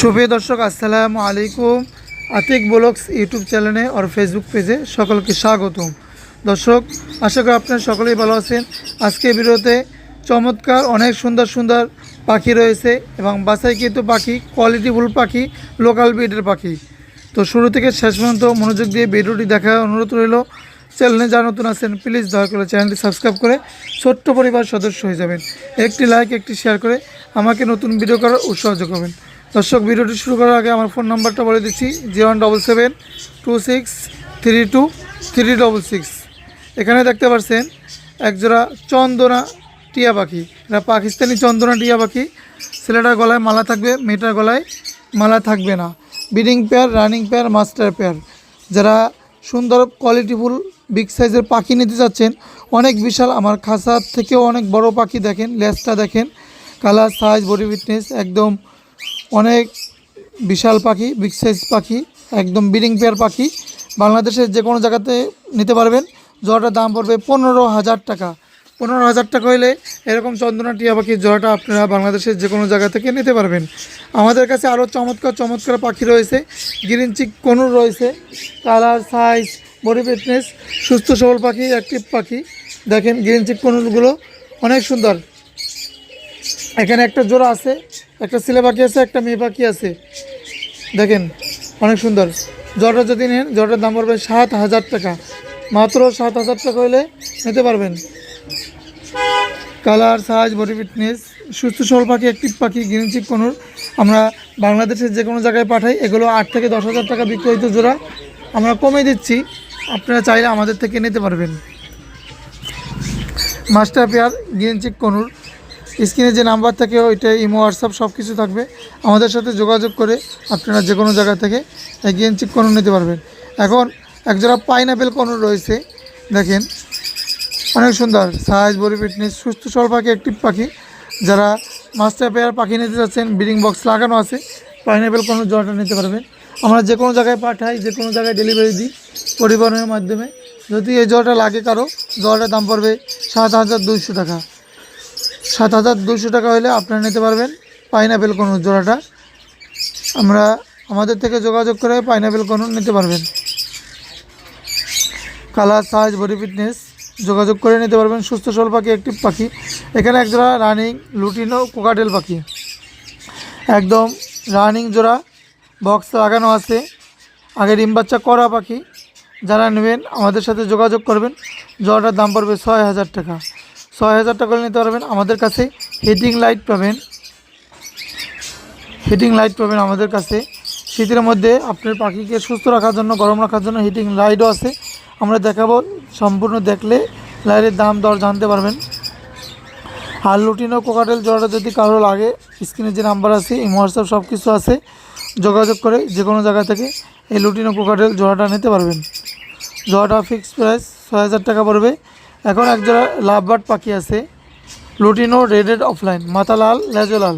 শুভ দর্শক, আসসালামু আলাইকুম। আতিক ব্লগস ইউটিউব চ্যানেলে আর ফেসবুক পেজে সকলকে স্বাগতম। দর্শক, আশা করি আপনারা সকলেই ভালো আছেন। আজকে ভিডিওতে চমৎকার, অনেক সুন্দর সুন্দর পাখি রয়েছে এবং বাসায় কিন্তু পাখি কোয়ালিটিফুল পাখি লোকাল ব্রিডের পাখি। তো শুরু থেকে শেষ পর্যন্ত মনোযোগ দিয়ে ভিডিওটি দেখার অনুরোধ রইল। চ্যানেলে যা নতুন আছেন প্লিজ দয়া করে চ্যানেলটি সাবস্ক্রাইব করে ছোট্ট পরিবার সদস্য হয়ে যাবেন। একটি লাইক একটি শেয়ার করে আমাকে নতুন ভিডিও করার উৎসাহ যোগাবেন। দর্শক, ভিডিওটি শুরু করার আগে আমার ফোন নাম্বারটা বলে দিচ্ছি, zero one double seven two six three two three double six. এখানে দেখতে পাচ্ছেন, একজোড়া চন্দনা টিয়া পাখি। এটা পাকিস্তানি চন্দনা টিয়া পাখি। ছেলেটার গলায় মালা থাকবে, মেয়েটার গলায় মালা থাকবে না। Breeding pair, running pair, master pair. যারা সুন্দর, কোয়ালিটিফুল, বিগ সাইজের পাখি নিতে চাচ্ছেন, অনেক বিশাল, আমার খাসার থেকেও অনেক বড় পাখি দেখেন, লেজটা দেখেন। কালার, সাইজ, বডি ফিটনেস, একদম অনেক বিশাল পাখি বিগ সাইজ পাখি, একদম ব্রিডিং পেয়ার পাখি। বাংলাদেশের যে কোনো জায়গাতে নিতে পারবেন। জোড়াটার দাম পড়বে পনেরো হাজার টাকা। পনেরো হাজার টাকা হলে এরকম চন্দনা টিয়া পাখির জোড়াটা আপনারা বাংলাদেশের যে কোনো জায়গা থেকে নিতে পারবেন। আমাদের কাছে আরও চমৎকার চমৎকার পাখি রয়েছে। গ্রিন চিক কনুর রয়েছে। কালার সাইজ বডি ফিটনেস সুস্থ সবল পাখি অ্যাক্টিভ পাখি। দেখেন গ্রিন চিক কনুরগুলো অনেক সুন্দর। এখানে একটা জোড়া আছে, একটা ছেলে পাখি আছে, একটা মেয়ে পাখি আছে। দেখেন, অনেক সুন্দর। জলটা যদি নেন জলটার দাম পড়বে সাত হাজার টাকা। মাত্র সাত হাজার টাকা হলে নিতে পারবেন। কালার সাইজ বডি ফিটনেস সুস্থ সবল পাখি অ্যাক্টিভ পাখি গ্রিন চিপ কোনোর। আমরা বাংলাদেশের যে কোনো জায়গায় পাঠাই, এগুলো আট থেকে দশ হাজার টাকা বিক্রয়িত জোড়া। আমরা কমে দিচ্ছি, আপনারা চাইলে আমাদের থেকে নিতে পারবেন। Master pair green cheek conure. স্ক্রিনে যে নাম্বার থাকে, ওইটা ইমো, হোয়াটসঅ্যাপ সব কিছু থাকবে। আমাদের সাথে যোগাযোগ করে আপনারা যে কোনো জায়গা থেকে গ্রিন চিক কনুর নিতে পারবেন। এখন একজোড়া পাইনাপেল কনুর রয়েছে, দেখেন। অনেক সুন্দর সাইজ বডি ফিটনেস সুস্থ সবল পাখি অ্যাক্টিভ পাখি। যারা মাস্টার পেয়ার পাখি নিতে যাচ্ছেন ব্রিডিং বক্স লাগানো আছে পাইনাপেল কোনো জলটা নিতে পারবেন। আমরা যে কোনো জায়গায় পাঠাই যে কোনো জায়গায় ডেলিভারি দিই, পরিবহনের মাধ্যমে। যদি এই জলটা লাগে কারও জলটার দাম পড়বে সাত হাজার দুইশো টাকা। সাত হাজার দুশো টাকা হলে আপনারা নিতে পারবেন পাইনাপেল কোনো জোড়াটা। আমরা আমাদের থেকে যোগাযোগ করে পাইনাপেল কোনো নিতে পারবেন। কালার সাইজ বডি ফিটনেস যোগাযোগ করে নিতে পারবেন। সুস্থ সবল পাখি একটি পাখি। এখানে এক জোড়া রানিং লুটিনো কোকাটেল পাখি। একদম রানিং জোড়া বক্স লাগানো আছে। আগে ডিম বাচ্চা করা পাখি। যারা নেবেন আমাদের সাথে যোগাযোগ করবেন। জোড়াটার দাম পড়বে ছয় হাজার টাকা। ছয় হাজার টাকা নিতে পারবেন আমাদের কাছে হিটিং লাইট পাবেন। হিটিং লাইট পাবেন আমাদের কাছে। শীতের মধ্যে আপনার পাখিকে সুস্থ রাখার জন্য, গরম রাখার জন্য হিটিং লাইটও আছে। আমরা দেখাবো সম্পূর্ণ দেখলে লাইটের দাম, দর জানতে পারবেন। আর লুটিনো কোকাটেল জোড়াটা যদি কারও লাগে স্ক্রিনে যে নাম্বার আছে, এই সব কিছু আছে, যোগাযোগ করে যে কোনো জায়গা থেকে এই লুটিনো কোকাটেল জোড়াটা নিতে পারবেন। জোড়াটা ফিক্সড প্রাইস ছয় হাজার টাকা পড়বে। এখন এক জোড়া লাভবার্ড পাখি আছে। লুটিনো, রেডেড, অফলাইন মাথা লাল লেজো লাল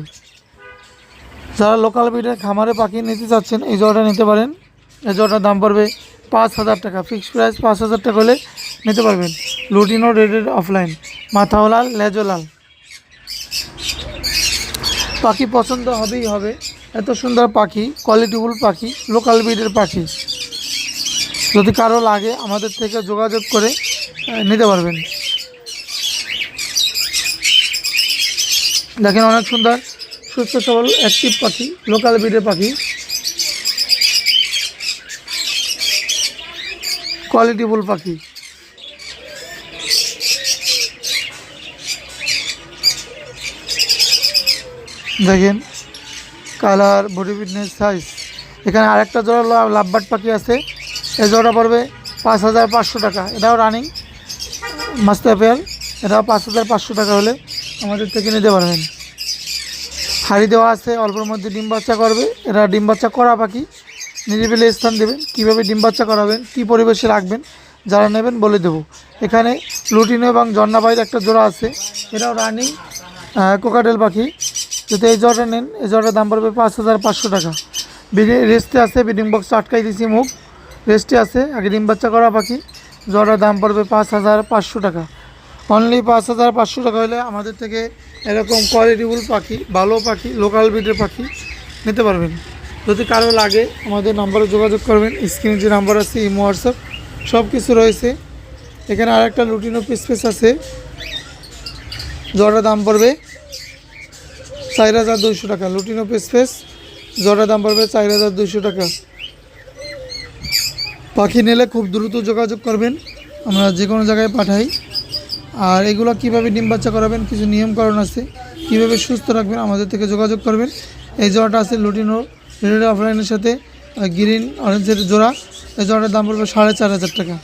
যারা লোকাল বিডের খামারে পাখি নিতে চাচ্ছেন, এই জোড়াটা নিতে পারেন। এই জোড়াটার দাম পড়বে পাঁচ হাজার টাকা। ফিক্সড প্রাইস পাঁচ হাজার টাকা হলে নিতে পারবেন। লুটিনো, রেডেড, অফলাইন মাথাও লাল লেজো লাল পাখি পছন্দ হবেই হবে। এত সুন্দর পাখি কোয়ালিটিফুল পাখি লোকাল ব্রিডের পাখি। যদি কারও লাগে আমাদের থেকে যোগাযোগ করে নিতে পারবেন। দেখেন অনেক সুন্দর, সুস্থ সবল অ্যাক্টিভ পাখি লোকাল ব্রিডের পাখি। কোয়ালিটিফুল পাখি। দেখেন কালার বডি ফিটনেস সাইজ এখানে আরেকটা জোড়া লা- লাভবার্ড পাখি আছে। এই জোড়া পড়বে পাঁচ হাজার পাঁচশো টাকা। এটাও রানিং মাস্টার পেয়ার এটাও পাঁচ হাজার পাঁচশো টাকা হলে আমাদের থেকে নিতে পারবেন। হাড়ি দেওয়া আছে, অল্পের মধ্যে ডিম বাচ্চা করবে। এরা ডিম বাচ্চা করা পাখি নিরিবিলি স্থান দেবেন, কীভাবে ডিম বাচ্চা করাবেন, কী পরিবেশে রাখবেন, যারা নেবেন বলে দেবো। এখানে লুটিনো এবং জন্নাবাইয়ের একটা জোড়া আছে। এরাও রানিং কোকাটেল পাখি। যদি এই জোড়াটা নেন, এই জোড়াটার দাম পড়বে পাঁচ হাজার পাঁচশো টাকা। রেস্টে আছে, বিডিং বক্স আটকাই দিয়েছি মুখ। রেস্টে আছে, আগে ডিম বাচ্চা করা পাখি জোড়াটার দাম পড়বে পাঁচ হাজার পাঁচশো টাকা। অনলি পাঁচ হাজার পাঁচশো টাকা হলে আমাদের থেকে এরকম কোয়ালিটিফুল পাখি, ভালো পাখি লোকাল ব্রিডের পাখি নিতে পারবেন। যদি কারও লাগে, আমাদের নাম্বারে যোগাযোগ করবেন। স্ক্রিনে যে নাম্বার আছে, ইমো হোয়াটসঅ্যাপ সব কিছু রয়েছে। এখানে আর একটা লুটিনো পিস পিস আছে। জোড়ার দাম পড়বে চার হাজার দুইশো টাকা। লুটিনো পিস পিস জোড়ার দাম পড়বে চার হাজার দুইশো টাকা। পাখি নিলে খুব দ্রুত যোগাযোগ করবেন, আমরা যে কোনো জায়গায় পাঠাই। আর এগুলো কীভাবে ডিম বাচ্চা করাবেন, কিছু নিয়মকরণ আছে, কীভাবে সুস্থ রাখবেন, আমাদের থেকে যোগাযোগ করবেন। এই জোড়াটা আছে লুটিনো লুটিনো অফলাইনের সাথে গ্রিন, অরেঞ্জের জোড়া। এই জোড়াটার দাম পড়বে সাড়ে চার হাজার টাকা।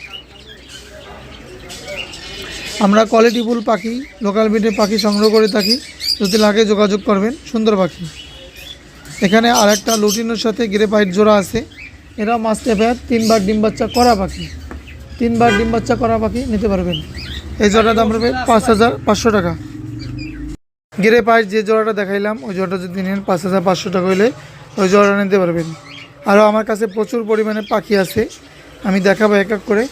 আমরা কোয়ালিটিফুল পাখি লোকাল ব্রিডের পাখি সংগ্রহ করে থাকি, যদি লাগে যোগাযোগ করবেন, সুন্দর পাখি। এখানে আর একটা লুটিনোর সাথে গ্রে পাইট জোড়া আছে এরা মাস্টে ফেয়ার তিনবার ডিম বাচ্চা করা পাখি তিনবার ডিম বাচ্চা করা পাখি নিতে পারবেন। এই জোড়ার দাম পড়বে পাঁচ হাজার পাঁচশো টাকা। গিরে পাইট যে জোড়াটা দেখাইলাম, ওই জোড়াটা যদি নেন পাঁচ হাজার পাঁচশো টাকা হইলে ওই জোড়াটা নিতে পারবেন। আরও আমার কাছে প্রচুর পরিমাণে পাখি আছে, আমি দেখাবো এক এক করে।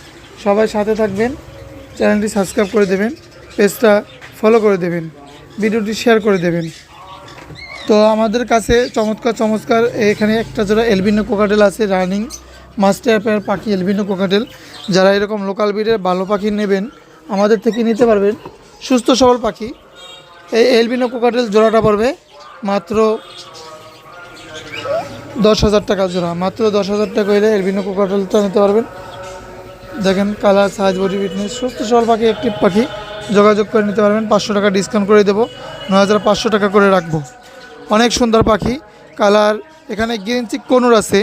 সবাই সাথে থাকবেন, চ্যানেলটি সাবস্ক্রাইব করে দেবেন, পেজটা ফলো করে দেবেন, ভিডিওটি শেয়ার করে দেবেন। তো আমাদের কাছে চমৎকার চমৎকার এখানে একটা জোড়া এলবিনো কোকাটেল আছে, রানিং মাস্টার অ্যাপের পাখি এলবিনো কোকাটেল। যারা এরকম লোকাল ব্রিডের ভালো পাখি নেবেন, আমাদের থেকে নিতে পারবেন। সুস্থ, সবল পাখি। এই এলবিনো কোকাটেল জোড়াটা পড়বে মাত্র দশ হাজার টাকা জোড়া। মাত্র দশ হাজার টাকা হলে এলবিনো কোকাটেলটা নিতে পারবেন। দেখেন কালার সাইজ বডি ফিটনেস সুস্থ, সবল পাখি একটি পাখি। যোগাযোগ করে নিতে পারবেন। পাঁচশো টাকা ডিসকাউন্ট করে দেবো। ন হাজার পাঁচশো টাকা করে রাখব। অনেক সুন্দর পাখি, কালার, এখানে গ্রিন চিক কনুর আছে,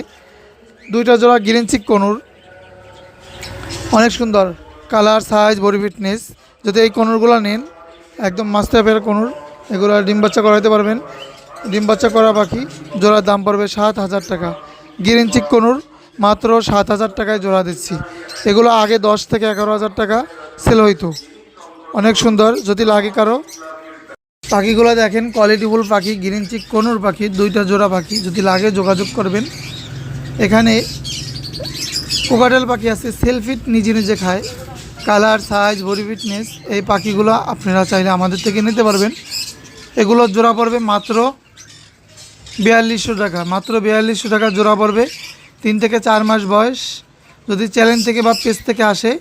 দুইটা জোড়া গ্রিন চিক কনুর। অনেক সুন্দর, কালার সাইজ বডি ফিটনেস যদি এই কনুরগুলো নেন, একদম মাস্টার কনুর, এগুলো ডিম বাচ্চা করাইতে পারবেন। ডিম বাচ্চা করা পাখি জোড়ার দাম পড়বে সাত হাজার টাকা। গ্রিন চিক কনুর, মাত্র সাত হাজার টাকায় জোড়া দিচ্ছি। এগুলো আগে দশ থেকে এগারো হাজার টাকা সেল হইতো। অনেক সুন্দর, যদি লাগে কারও পাখিগুলো দেখেন কোয়ালিটিফুল পাখি গ্রিন চিক কনুর পাখি, দুইটা জোড়া পাখি, যদি লাগে যোগাযোগ করবেন। এখানে কোকাটেল পাখি আছে সেলফিট নিজে নিজে খায়। কালার সাইজ বডি ফিটনেস এই পাখিগুলো আপনারা চাইলে আমাদের থেকে নিতে পারবেন। এগুলোর জোড়া পড়বে মাত্র বিয়াল্লিশশো টাকা, মাত্র বিয়াল্লিশশো টাকা জোড়া পড়বে। তিন থেকে চার মাস বয়স। যদি চ্যালেঞ্জ থেকে বা পেজ থেকে আসে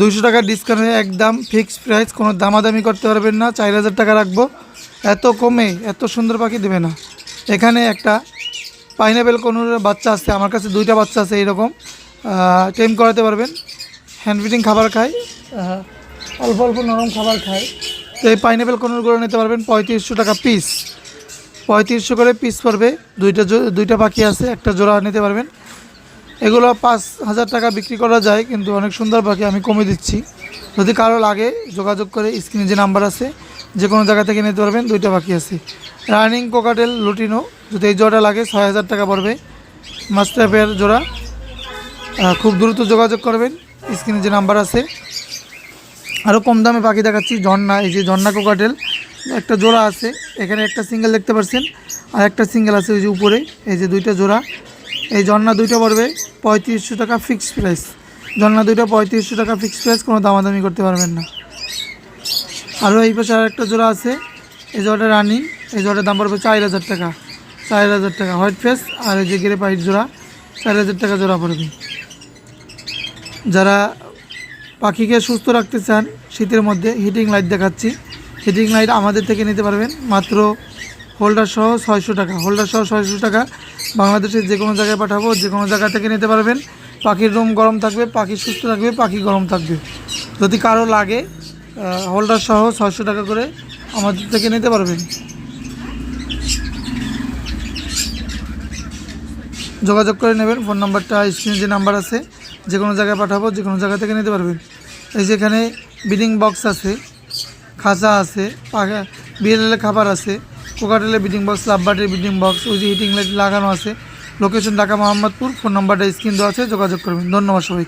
দুইশো টাকা ডিসকাউন্ট একদম ফিক্সড প্রাইস কোনো দামাদামি করতে পারবেন না। চার হাজার টাকা রাখব। এত কমে এত সুন্দর পাখি দেবে না। এখানে একটা পাইনাপেল কোনোর বাচ্চা আছে। আমার কাছে দুইটা বাচ্চা আছে এইরকম। টেম করাতে পারবেন। হ্যান্ড ফিটিং খাবার খায় অল্প অল্প নরম খাবার খায় তো এই পাইনাপেল কোনোরগুলো নিতে পারবেন পঁয়ত্রিশশো টাকা পিস পঁয়ত্রিশশো করে পিস পড়বে। দুইটা দুইটা পাখি আছে। একটা জোড়া নিতে পারবেন। এগুলো পাঁচ হাজার টাকা বিক্রি করা যায়, কিন্তু অনেক সুন্দর পাখি আমি কমে দিচ্ছি। যদি কারও লাগে, যোগাযোগ করে স্ক্রিনে যে নাম্বার আছে যে কোনো জায়গা থেকে নিতে পারবেন, দুইটা পাখি আছে। রানিং কোকাটেল লুটিনো, যদি এই জোড়া লাগে, ছয় হাজার টাকা পড়বে। মাস্টারপের জোড়া খুব দ্রুত যোগাযোগ করবেন, স্ক্রিনে যে নাম্বার আছে। আরও কম দামে পাখি দেখাচ্ছি, ঝর্ণা, এই যে ঝর্ণা কোকাটেল, একটা জোড়া আছে, এখানে একটা সিঙ্গেল দেখতে পাচ্ছেন আর একটা সিঙ্গেল আছে ওই যে উপরে, এই যে দুইটা জোড়া। এই ঝর্ণা দুইটা পড়বে, পঁয়ত্রিশশো টাকা ফিক্সড প্রাইস ঝর্ণা দুইটা পঁয়ত্রিশশো টাকা ফিক্সড প্রাইস কোনো দামাদামি করতে পারবেন না। আরও এই পাশে আর একটা জোড়া আছে, এই জোড়াটা রানিং এই জোড়াটার দাম পড়বে চার হাজার টাকা। চার হাজার টাকা হোয়াইট ফেস আর এই যে গেরে পাইট জোড়া, চার হাজার টাকা জোড়া পড়বে। যারা পাখিকে সুস্থ রাখতে চান, শীতের মধ্যে হিটিং লাইট দেখাচ্ছি। হিটিং লাইট আমাদের থেকে নিতে পারবেন, মাত্র হোল্ডার সহ ছয়শো টাকা। হোল্ডার সহ ছয়শো টাকা বাংলাদেশের যে কোনো জায়গায় পাঠাবো, যে কোনো জায়গা থেকে নিতে পারবেন। পাখির রুম গরম থাকবে, পাখি সুস্থ থাকবে, পাখি গরম থাকবে। যদি কারও লাগে হোল্ডার সহ ছয়শো টাকা করে আমাদের থেকে নিতে পারবেন। যোগাযোগ করে নেবেন, ফোন নাম্বারটা স্ক্রিনে যে নাম্বার আছে, যে কোনো জায়গায় পাঠাবো, যে কোনো জায়গা থেকে নিতে পারবেন। এই যেখানে বিডিং বক্স আছে, খাঁচা আছে বিএলএল খাবার আছে কোকাটেলের বিডিং বক্স লাভবাটের বিডিং বক্স, ওই যে হিটিং লাইট লাগানো আছে। লোকেশন ঢাকা মোহাম্মদপুর ফোন নাম্বারটা স্ক্রিন দেওয়া আছে, যোগাযোগ করবেন। ধন্যবাদ সবাই